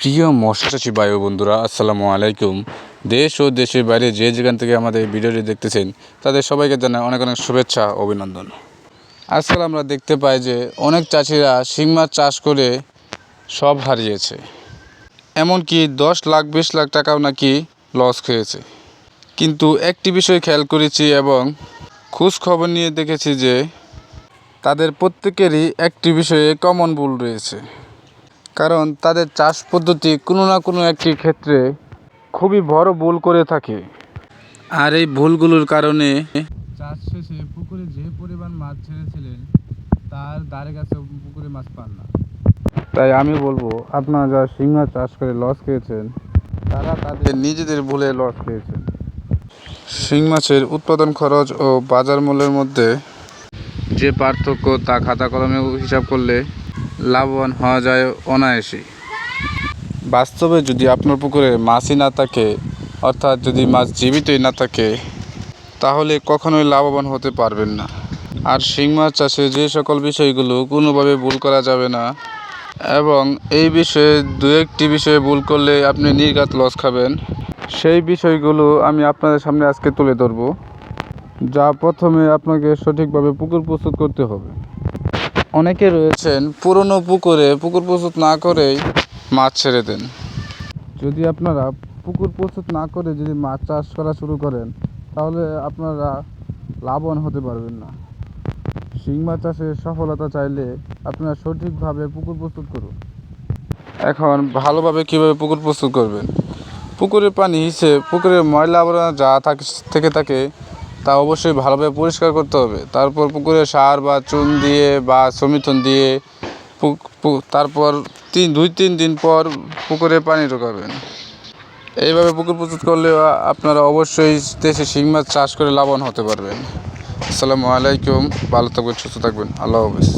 প্রিয় মৎস্য চাষী ভাই বন্ধুরা, আসসালামু আলাইকুম। দেশ ও দেশের বাইরে যে যেখান থেকে আমাদের ভিডিওটি দেখতেছেন, তাদের সবাইকে জানাই অনেক অনেক শুভেচ্ছা, অভিনন্দন। আজকাল আমরা দেখতে পাই যে অনেক চাষিরা শিং মাছ চাষ করে সব হারিয়েছে। এমনকি দশ লাখ, বিশ লাখ টাকাও নাকি লস খেয়েছে। কিন্তু একটি বিষয় খেয়াল করেছি এবং খোঁজ খবর নিয়ে দেখেছি যে তাদের প্রত্যেকেরই একটি বিষয়ে কমন ভুল রয়েছে। কারণ তাদের চাষ পদ্ধতি কোনো না কোনো একটি ক্ষেত্রে খুবই বড় ভুল করে থাকে। আর এই ভুলগুলোর কারণে চাষ শেষে পুকুরে যে পরিমাণ মাছ ছেড়েছিলেন, তার ধারে কাছে পুকুরে মাছ পান না। তাই আমি বলব, আপনারা যারা মাছ চাষ করে লস খেয়েছেন, তারা তাদের নিজেদের ভুলে লস খেয়েছেন। শিং মাছের উৎপাদন খরচ ও বাজার মূল্যের মধ্যে যে পার্থক্য তা খাতা কলমে হিসাব করলে লাভবান হওয়া যায় অনায়াসেই বাস্তবে যদি আপনার পুকুরে মাছই না থাকে, অর্থাৎ যদি মাছ জীবিতই না থাকে, তাহলে কখনোই লাভবান হতে পারবেন না। আর শিং মাছ চাষে যে সকল বিষয়গুলো কোনোভাবে ভুল করা যাবে না, এবং এই বিষয়ে দু একটি বিষয়ে ভুল করলে আপনি নির্ঘাত লস খাবেন। সেই বিষয়গুলো আমি আপনাদের সামনে আজকে তুলে ধরবো, যা প্রথমে আপনাকে সঠিকভাবে পুকুর প্রস্তুত করতে হবে। অনেকে রয়েছেন পুরনো পুকুরে পুকুর প্রস্তুত না করেই মাছ ছেড়ে দেন। যদি আপনারা পুকুর প্রস্তুত না করে যদি মাছ চাষ করা শুরু করেন তাহলে আপনারা লাভবান হতে পারবেন না। শিং মাছ চাষে সফলতা চাইলে আপনারা সঠিকভাবে পুকুর প্রস্তুত করুন। এখন ভালোভাবে কীভাবে পুকুর প্রস্তুত করবেন? পুকুরের পানি হিসেবে পুকুরের ময়লা আবর্জনা যা থাকে থেকে থাকে তা অবশ্যই ভালোভাবে পরিষ্কার করতে হবে। তারপর পুকুরে সার বা চুন দিয়ে বা সমিথন দিয়ে তারপর তিন, দুই, তিন দিন পর পুকুরে পানি ঢোকাবেন। এইভাবে পুকুর প্রস্তুত করলে আপনারা অবশ্যই দেশে শিং মাছ চাষ করে লাভবান হতে পারবেন। আসসালামু আলাইকুম, ভালো থাকবেন, সুস্থ থাকবেন। আল্লাহ হাফিজ।